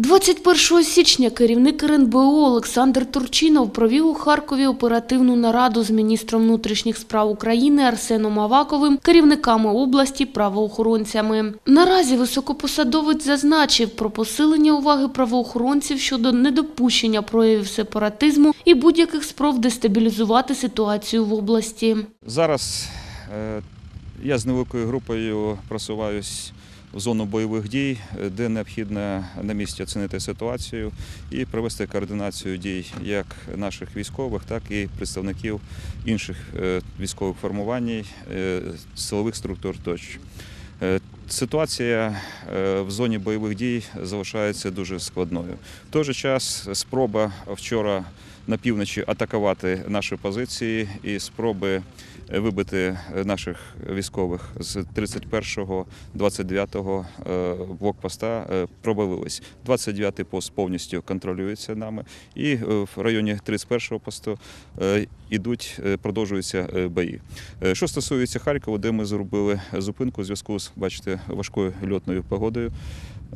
21 січня керівник РНБО Олександр Турчинов провів у Харкові оперативну нараду з міністром внутрішніх справ України Арсеном Аваковим, керівниками області, правоохоронцями. Наразі високопосадовець зазначив про посилення уваги правоохоронців щодо недопущення проявів сепаратизму і будь-яких спроб дестабілізувати ситуацію в області. Зараз е, я з невеликою групою просуваюсь зону бойових дій, е, де необхідно на місці оцінити ситуацію і провести координацію дій як наших військових, так і представників інших е, військових формувань, е, силових структур тощо. Е, Ситуація е, в зоні бойових дій залишається дуже складною. В той же час спроба вчора на півночі атакувати наші позиції і спроби вибити наших військових з 31-го, 29-го е, блокпоста е, провалились. 29-й пост повністю контролюється нами, і е, в районі 31-го посту е, ідуть, е, продовжуються е, бої. Е, Що стосується Харкова, де ми зробили зупинку зв'язку з, бачите, важкою льотною погодою,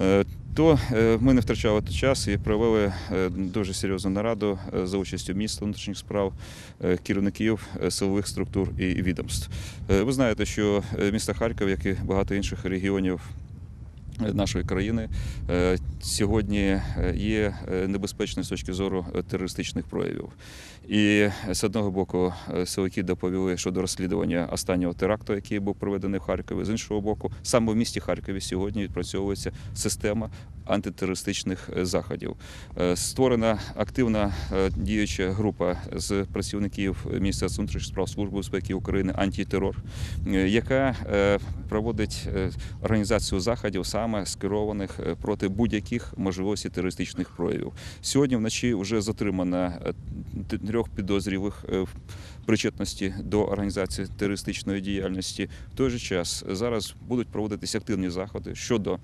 е, то е, ми не втрачали час і провели е, дуже серйозну нараду за участю міністра внутрішніх справ, керівників силових структур і відомств. Ви знаєте, що місто Харків, як і багато інших регіонів нашої країни, е, сьогодні е, є е, небезпечною з точки зору терористичних проявів. І з одного боку силовики доповіли щодо розслідування останнього теракту, який був проведений в Харкові. З іншого боку, саме в місті Харкові сьогодні відпрацьовується система антитерористичних заходів. Створена активна діюча група з працівників Міністерства внутрішніх справ Служби безпеки України антитерор, яка проводить організацію заходів саме скерованих е, проти будь-яких можливостей терористичних проявів. Сьогодні вночі вже затримано е, трьох підозрілих е, в причетності до організації терористичної діяльності. В той же час зараз будуть проводитися активні заходи щодо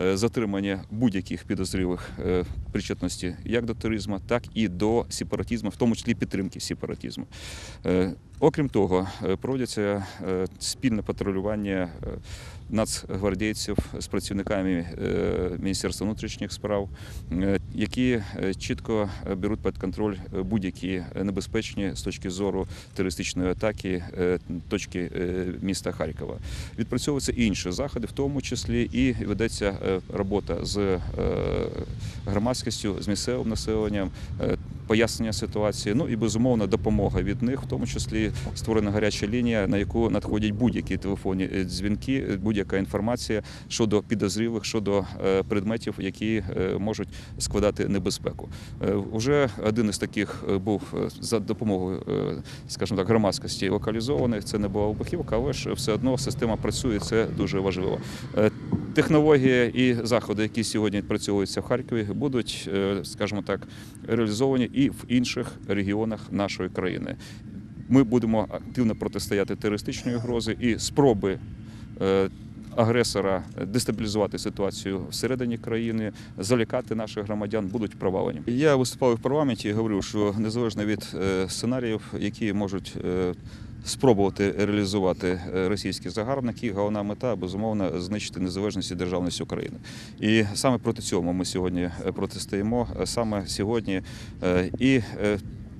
затримання будь-яких підозрілих е, причетності як до тероризму, так і до сепаратизму, в тому числі підтримки сепаратизму. Е, Окрім того, е, проводяться е, спільне патрулювання е, нацгвардійців з працівниками е, Міністерства внутрішніх справ, е, які е, чітко е, беруть під контроль е, будь-які небезпечні з точки зору терористичної атаки е, точки е, міста Харкова. Відпрацьовуються інші заходи, в тому числі і ведеться е, робота з е, громадськістю, з місцевим населенням. Пояснення ситуації, ну і безумовно допомога від них, в тому числі створена гаряча лінія, на яку надходять будь-які телефонні е, дзвінки, е, будь-яка інформація щодо підозрілих, щодо е, предметів, які можуть складати небезпеку. Уже один із таких був за допомогою, скажімо так, громадськості локалізований. Це не була вибухівка, але ж все одно система працює. Це дуже важливо. Технологія і заходи, які сьогодні відпрацьовуються в Харкові, будуть, скажімо так, реалізовані і в інших регіонах нашої країни. Ми будемо активно протистояти терористичної грози і спроби. е, Агресора дестабілізувати ситуацію всередині країни, залякати наших громадян будуть провалені. Я виступав в парламенті і говорив, що незалежно від е, сценаріїв, які можуть е, спробувати реалізувати е, російські загарбники, головна мета безумовно знищити незалежність і державність України. І саме проти цього ми сьогодні е, протистоїмо. Е, Саме сьогодні і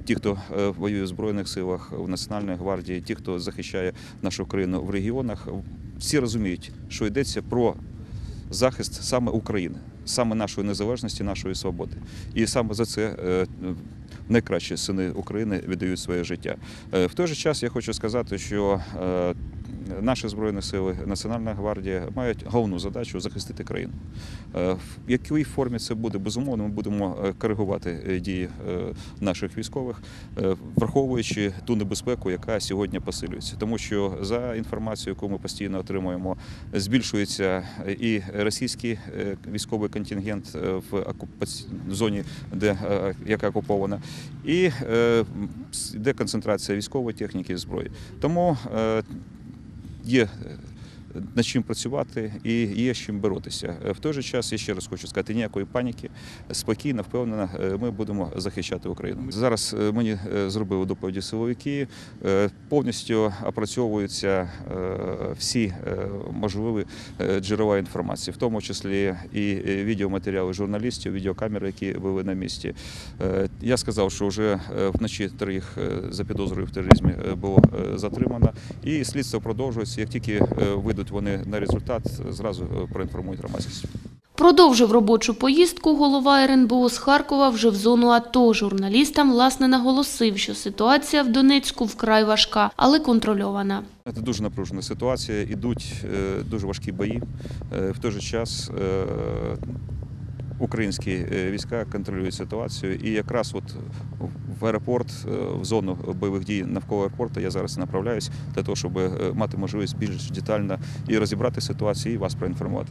Ті, хто воює в збройних силах в Національній гвардії, ті, хто захищає нашу країну в регіонах, всі розуміють, що йдеться про захист саме України, саме нашої незалежності, нашої свободи. І саме за це найкращі сини України віддають своє життя. Е, В той же час я хочу сказати, що е, наші збройні сили, Національна гвардія мають головну задачу захистити країну. Е, В якій формі це буде, безумовно, ми будемо е, коригувати е, дії наших військових, враховуючи ту небезпеку, яка сьогодні посилюється. Тому що за інформацією, яку ми постійно отримуємо, збільшується і російський військовий контингент в окупаці- зоні, де яка окупована, і е, йде концентрація військової техніки і зброї. Тому є над чим працювати і є з чим боротися. Е, В той же час я ще раз хочу сказати, ніякої паніки, спокійно, впевнено, е, ми будемо захищати Україну. Зараз е, мені зробили доповіді силовики, повністю опрацьовуються всі можливі джерела інформації, в тому числі і відеоматеріали журналістів, відеокамери, які були на місці. Я сказав, що вже вночі трьох за підозрою в тероризмі було затримано, і слідство продовжується. Як тільки е, вийдуть вони на результат, зразу е, проінформують громадськість. Продовжив робочу поїздку голова РНБО з Харкова вже в зону АТО. Журналістам, власне, наголосив, що ситуація в Донецьку вкрай важка, але контрольована. Це дуже напружена ситуація. Ідуть е, дуже важкі бої. Е, В той же час е, українські е, війська контролюють ситуацію. І якраз от в аеропорт, е, в зону бойових дій навколо аеропорту я зараз направляюсь для того, щоб е, мати можливість більш детально і розібрати ситуацію, і вас проінформувати.